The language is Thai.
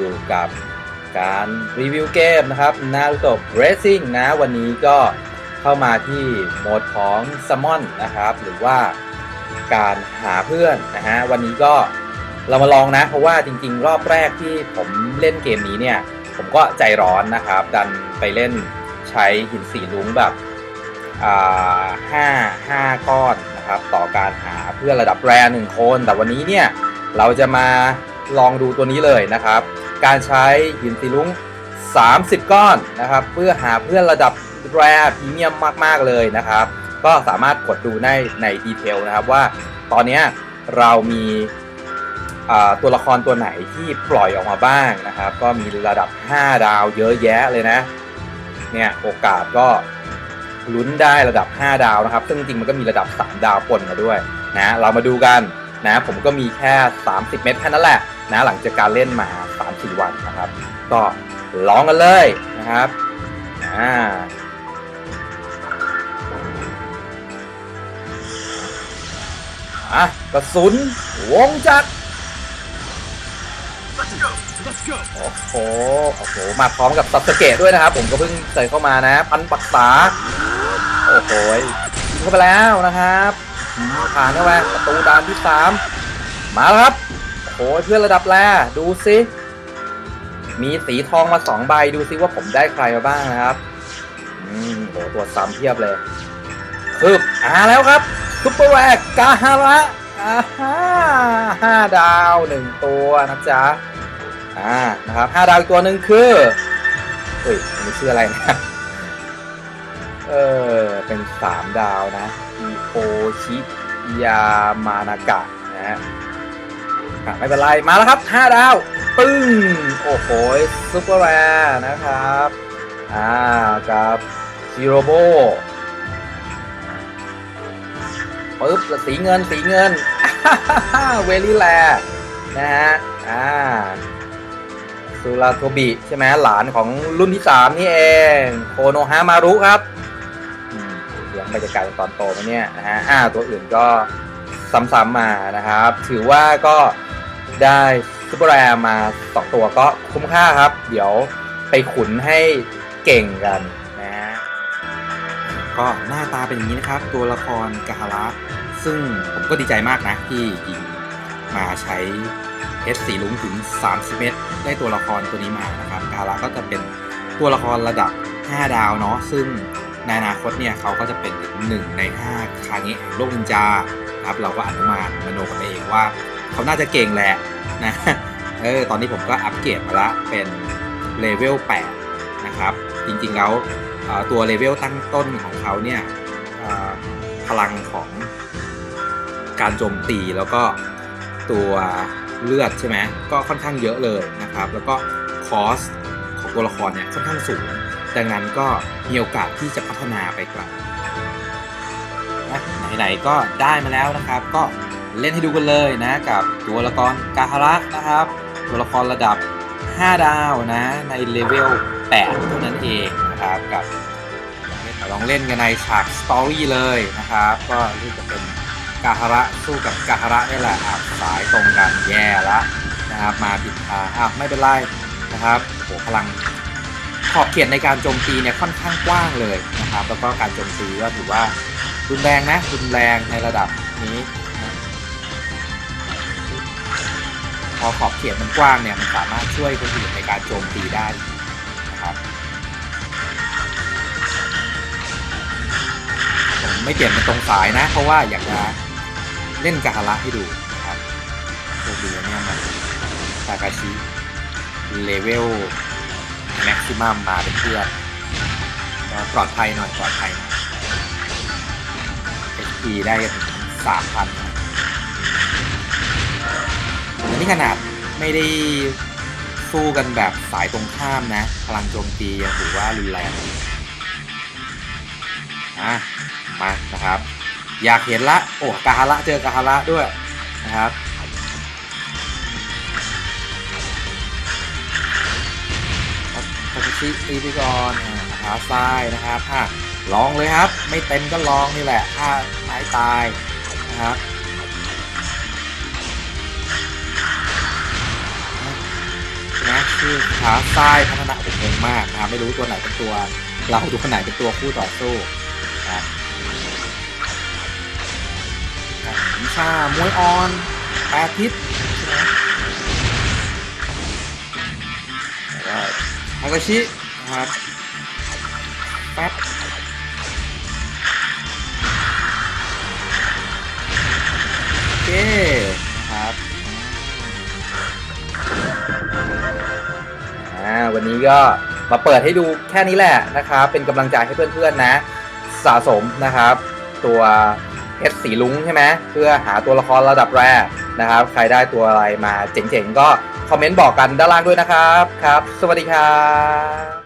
อยู่กับการรีวิวเกมนะครับ Naruto Racing นะวันนี้ก็เข้ามาที่โหมดของ Summon นะครับหรือว่าการหาเพื่อนนะฮะวันนี้ก็เรามาลองนะเพราะว่าจริงๆ รอบแรกที่ผมเล่นเกมนี้เนี่ย ผมก็ใจร้อนนะครับ ดันไปเล่นใช้หินสีลุ้งแบบห้าห้าก้อนนะครับต่อการหาเพื่อนระดับแรหนึ่งคน แต่วันนี้เนี่ยเราจะมาลองดูตัวนี้เลยนะครับ การใช้หินสีลุ้ง 30 ก้อนนะครับ เพื่อหาเพื่อนระดับแรพรีเมียมมาก ๆ เลยนะครับ ก็สามารถกดดูในในดีเทลนะครับว่าตอนนี้เรามีตัวละครตัวไหนที่ปล่อยออกมาบ้างนะครับ ก็มีระดับ 5 ดาวเยอะแยะเลยนะเนี่ยโอกาสก็ลุ้นได้ระดับ 5 ดาวนะครับ ซึ่งจริงมันก็มีระดับ 3 ดาวปนมาด้วยนะเรามาดูกันนะผมก็มีแค่ 30 เม็ดแค่นั้นแหละ นะหลังจากการเล่นมา3-4วันนะครับ ก็ลองกันเลยนะครับอ่าอะกระสุนวงจักร Let's go! Let's go! โอ้โหโอ้โห มาพร้อมกับซับสเกตด้วยนะครับ ผมก็เพิ่งใส่เข้ามานะ พันปักษา โอ้โหยิงเข้าไปแล้วนะครับอืมผ่านเข้าไปประตูด่านที่สามมาแล้วครับโอ้โหเพื่อนระดับแรดูสิมีสีทองมาสองใบดูสิว่าผมได้ใครมาบ้างนะครับ อืมโอ้ตัวซ้ำเพียบเลยคืบอ่าแล้วครับซุปเปอร์แวกกาฮาระอ่าฮ่าห้าดาวหนึ่งตัวนะจ๊ะอ่านะครับห้าดาวอีกตัวหนึ่งคือเฮ้ยอันชื่ออะไรนะเออเป็นสามดาวนะอีโอชิยามานากะนะฮะ อะไม่เป็นไร มาแล้วครับห้าดาว ปึ้ง โอ้โหซุปเปอร์แรร์นะครับ อ่ากับซิโรโบปึ๊บสีเงินสีเงิน เวลี่แลนะฮะ อ่าซูราโทบิใช่ไหมหลานของรุ่นที่ 3 นี่เอง โคโนฮามารุครับอืมเลี้ยงไปจะกายเป็นตอนโตไหมเนี่ยนะฮะอ่าตัวอื่นก็ซ้ำๆมานะครับ ถือว่าก็ ได้ซูเปอร์แรร์มา2ตัวก็คุ้มค่าครับ เดี๋ยวไปขุนให้เก่งกันนะก็หน้าตาเป็นอย่างนี้นะครับ ตัวละครกาฮาระซึ่งผมก็ดีใจมากนะ ที่ยิงมาใช้เพชรสีลุงถึง 30 เมตร ได้ตัวละครตัวนี้มานะครับกาฮาระก็จะเป็นตัวละครระดับ 5 ดาวเนาะซึ่งในอนาคตเนี่ยเขาก็จะเป็นหนึ่งใน 5 คาเงะแห่งโลกนินจาครับเราก็อนุมานมโนกันไปเองว่า เขาน่าจะเก่งแหละนะเออตอนนี้ผมก็อัปเกรดมาละเป็นเลเวล8นะครับ จริงๆแล้วตัวเลเวลตั้งต้นของเขาเนี่ยพลังของการโจมตีแล้วก็ตัวเลือดใช่ไหมก็ค่อนข้างเยอะเลยนะครับ แล้วก็คอสของตัวละครเนี่ยค่อนข้างสูง ดังนั้นก็มีโอกาสที่จะพัฒนาไปไกลนะไหนๆก็ได้มาแล้วนะครับก็ เล่นให้ดูกันเลยนะกับตัวละครกาฮาระนะครับ ตัวละครระดับ 5 ดาวนะในเลเวล 8 เท่านั้นเองนะครับกับลองเล่นกันในฉากสตอรี่เลยนะครับ ก็ที่จะเป็นกาฮาระสู้กับกาฮาระนี่แหละอะสายตรงกันแย่ละนะครับมาผิดทางอ้าไม่เป็นไรนะครับโหพลังขอบเขตในการโจมตีเนี่ยค่อนข้างกว้างเลยนะครับ แล้วก็การโจมตีก็ถือว่ารุนแรงนะรุนแรงในระดับนี้ พอขอบเขตมันกว้างเนี่ยมันสามารถช่วยคนอื่นในการโจมตีได้นะครับผมไม่เปลี่ยนเป็นตรงสายนะ เพราะว่าอยากจะเล่นกาฮาระให้ดูนะครับโชคดีเนี่ยมันซากาชิเลเวลแม็กซิมัมมาเป็นเพื่อนก็ปลอดภัยหน่อยปลอดภัยหน่อย HP ได้สามพัน นะอันนี้ขนาดไม่ได้สู้กันแบบสายตรงข้ามนะ พลังโจมตียังถือว่ารุนแรงอะมานะครับ อยากเห็นละ โอ้กาฮาระเจอกาฮาระด้วยนะครับทาเคชิตีไปก่อนอ่าขาซ้ายนะครับอะลองเลยครับ ไม่เต็มก็ลองนี่แหละถ้าไม้ตายนะครับ นะชื่อขาซ้ายพัฒนาผมงงมากนะไม่รู้ตัวไหนเป็นตัวเราตัวไหนเป็นตัวคู่ต่อสู้นะครับอะวิชามวยออนแปดทิศใช่ไหมแล้วก็ฮากาชินะครับแป๊บโอเค วันนี้ก็มาเปิดให้ดูแค่นี้แหละนะครับ เป็นกำลังใจให้เพื่อนๆนะ สะสมนะครับ ตัวเพชรสีลุงใช่ไหมเพื่อหาตัวละครระดับแรกนะครับ ใครได้ตัวอะไรมาเจ๋งๆ ก็คอมเมนต์บอกกันด้านล่างด้วยนะครับครับ สวัสดีครับ